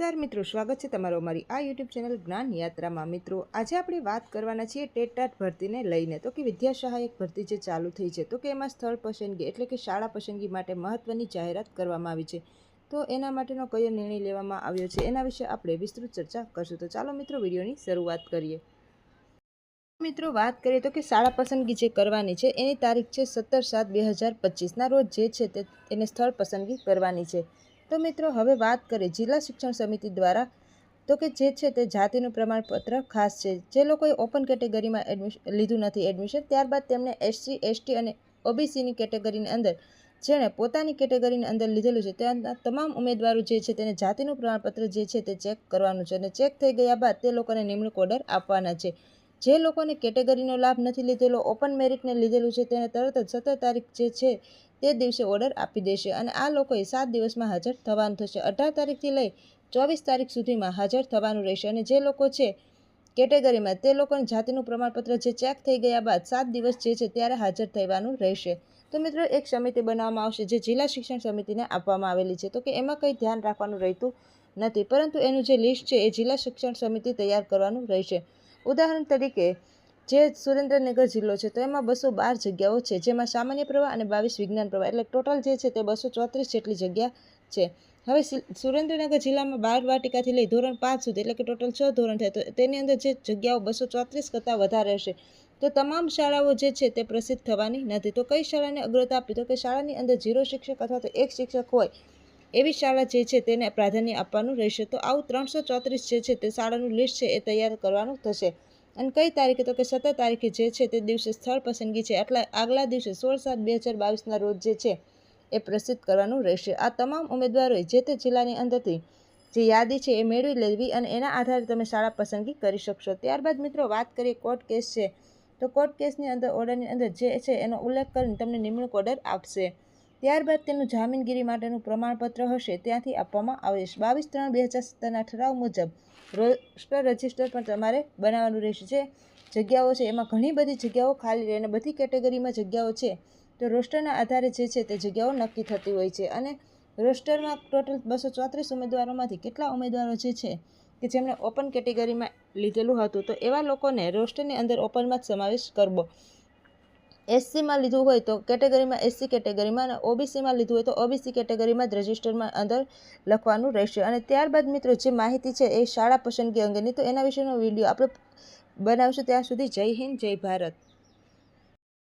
નમસ્કાર મિત્રો, સ્વાગત છે તમારો અમારી આ યુટ્યુબ ચેનલ જ્ઞાન યાત્રામાં. મિત્રો, આજે આપણે વાત કરવાના છીએ ટેટાટ ભરતીને લઈને. તો કે વિદ્યા સહાયક ભરતી જે ચાલુ થઈ છે, તો કે એમાં સ્થળ પસંદગી એટલે કે શાળા પસંદગી માટે મહત્ત્વની જાહેરાત કરવામાં આવી છે. તો એના માટેનો કયો નિર્ણય લેવામાં આવ્યો છે, એના વિશે આપણે વિસ્તૃત ચર્ચા કરશું. તો ચાલો મિત્રો, વિડીયોની શરૂઆત કરીએ. મિત્રો, વાત કરીએ તો કે શાળા પસંદગી જે કરવાની છે, એની તારીખ છે સત્તર સાત બે હજાર પચીસના રોજ જે છે તે એને સ્થળ પસંદગી કરવાની છે. તો મિત્રો, હવે વાત કરીએ જિલ્લા શિક્ષણ સમિતિ દ્વારા. તો કે જે છે તે જાતિનું પ્રમાણપત્ર ખાસ છે. જે લોકોએ ઓપન કેટેગરીમાં એડમિશન લીધું નથી એડમિશન, ત્યારબાદ તેમણે એસસી, એસટી અને ઓબીસીની કેટેગરીની અંદર, જેણે પોતાની કેટેગરીની અંદર લીધેલું છે, ત્યાંના તમામ ઉમેદવારો જે છે તેને જાતિનું પ્રમાણપત્ર જે છે તે ચેક કરવાનું છે અને ચેક થઈ ગયા બાદ તે લોકોને નિમણૂક ઓર્ડર આપવાના છે. જે લોકોને કેટેગરીનો લાભ નથી લીધેલો, ઓપન મેરિટને લીધેલું છે, તેને તરત જ સત્તર તારીખ જે છે તે દિવસે ઓર્ડર આપી દેશે અને આ લોકોએ સાત દિવસમાં હાજર થવાનું થશે. અઢાર તારીખથી લઈ ચોવીસ તારીખ સુધીમાં હાજર થવાનું રહેશે અને જે લોકો છે કેટેગરીમાં તે લોકોને જાતિનું પ્રમાણપત્ર જે ચેક થઈ ગયા બાદ સાત દિવસ જે છે ત્યારે હાજર થવાનું રહેશે. તો મિત્રો, એક સમિતિ બનાવવામાં આવશે જે જિલ્લા શિક્ષણ સમિતિને આપવામાં આવેલી છે. તો કે એમાં કંઈ ધ્યાન રાખવાનું રહેતું નથી, પરંતુ એનું જે લિસ્ટ છે એ જિલ્લા શિક્ષણ સમિતિ તૈયાર કરવાનું રહેશે. ઉદાહરણ તરીકે, જે સુરેન્દ્રનગર જિલ્લો છે, તો એમાં બસો બાર જગ્યાઓ છે, જેમાં સામાન્ય પ્રવાહ અને બાવીસ વિજ્ઞાન પ્રવાહ, એટલે ટોટલ જે છે તે બસો ચોત્રીસ જેટલી જગ્યા છે. હવે સુરેન્દ્રનગર જિલ્લામાં બાર વાટિકાથી લઈ ધોરણ પાંચ સુધી, એટલે કે ટોટલ છ ધોરણ થાય, તો તેની અંદર જે જગ્યાઓ બસો ચોત્રીસ કરતાં વધારે હશે. તો તમામ શાળાઓ જે છે તે પ્રસિદ્ધ થવાની નથી. તો કઈ શાળાને અગ્રતા આપી? તો કે શાળાની અંદર ઝીરો શિક્ષક અથવા તો એક શિક્ષક હોય એવી શાળા જે છે તેને પ્રાધાન્ય આપવાનું રહેશે. તો આવું ત્રણસો ચોત્રીસ જે છે તે શાળાનું લિસ્ટ છે એ તૈયાર કરવાનું થશે. અને કઈ તારીખે? તો કે સત્તર તારીખે જે છે તે દિવસે સ્થળ પસંદગી છે. આટલા, આગલા દિવસે સોળ સાત બે હજાર બાવીસના રોજ જે છે એ પ્રસિદ્ધ કરવાનું રહેશે. આ તમામ ઉમેદવારોએ જે તે જિલ્લાની અંદરથી જે યાદી છે એ મેળવી લેવી અને એના આધારે તમે શાળા પસંદગી કરી શકશો. ત્યારબાદ મિત્રો વાત કરીએ કોર્ટ કેસ છે. તો કોર્ટ કેસની અંદર ઓર્ડરની અંદર જે છે એનો ઉલ્લેખ કરીને તમને નિમણૂક ઓર્ડર આપશે. ત્યારબાદ તેનું જામીનગીરી માટેનું પ્રમાણપત્ર હશે. ત્યાંથી આપવામાં આવશે બાવીસ ત્રણ બે હજાર સત્તરના ઠરાવ મુજબ, રોસ્ટર રજિસ્ટર પણ તમારે બનાવવાનું રહેશે. જે જગ્યાઓ છે, એમાં ઘણી બધી જગ્યાઓ ખાલી રહે અને બધી કેટેગરીમાં જગ્યાઓ છે. તો રોસ્ટરના આધારે જે છે તે જગ્યાઓ નક્કી થતી હોય છે. અને રોસ્ટરમાં ટોટલ બસો ચોત્રીસ ઉમેદવારોમાંથી કેટલા ઉમેદવારો જે છે કે જેમણે ઓપન કેટેગરીમાં લીધેલું હતું? તો એવા લોકોને રોસ્ટરની અંદર ઓપનમાં જ સમાવેશ કરવો. એસસીમાં લીધું હોય તો કેટેગરીમાં એસસી કેટેગરીમાં અને ઓબીસીમાં લીધું હોય તો ઓબીસી કેટેગરીમાં જ રજિસ્ટરમાં અંદર લખવાનું રહેશે. અને ત્યારબાદ મિત્રો, જે માહિતી છે એ શાળા પસંદગી અંગેની, તો એના વિશેનો વીડિયો આપણે બનાવશું ત્યાં સુધી જય હિન્દ, જય ભારત.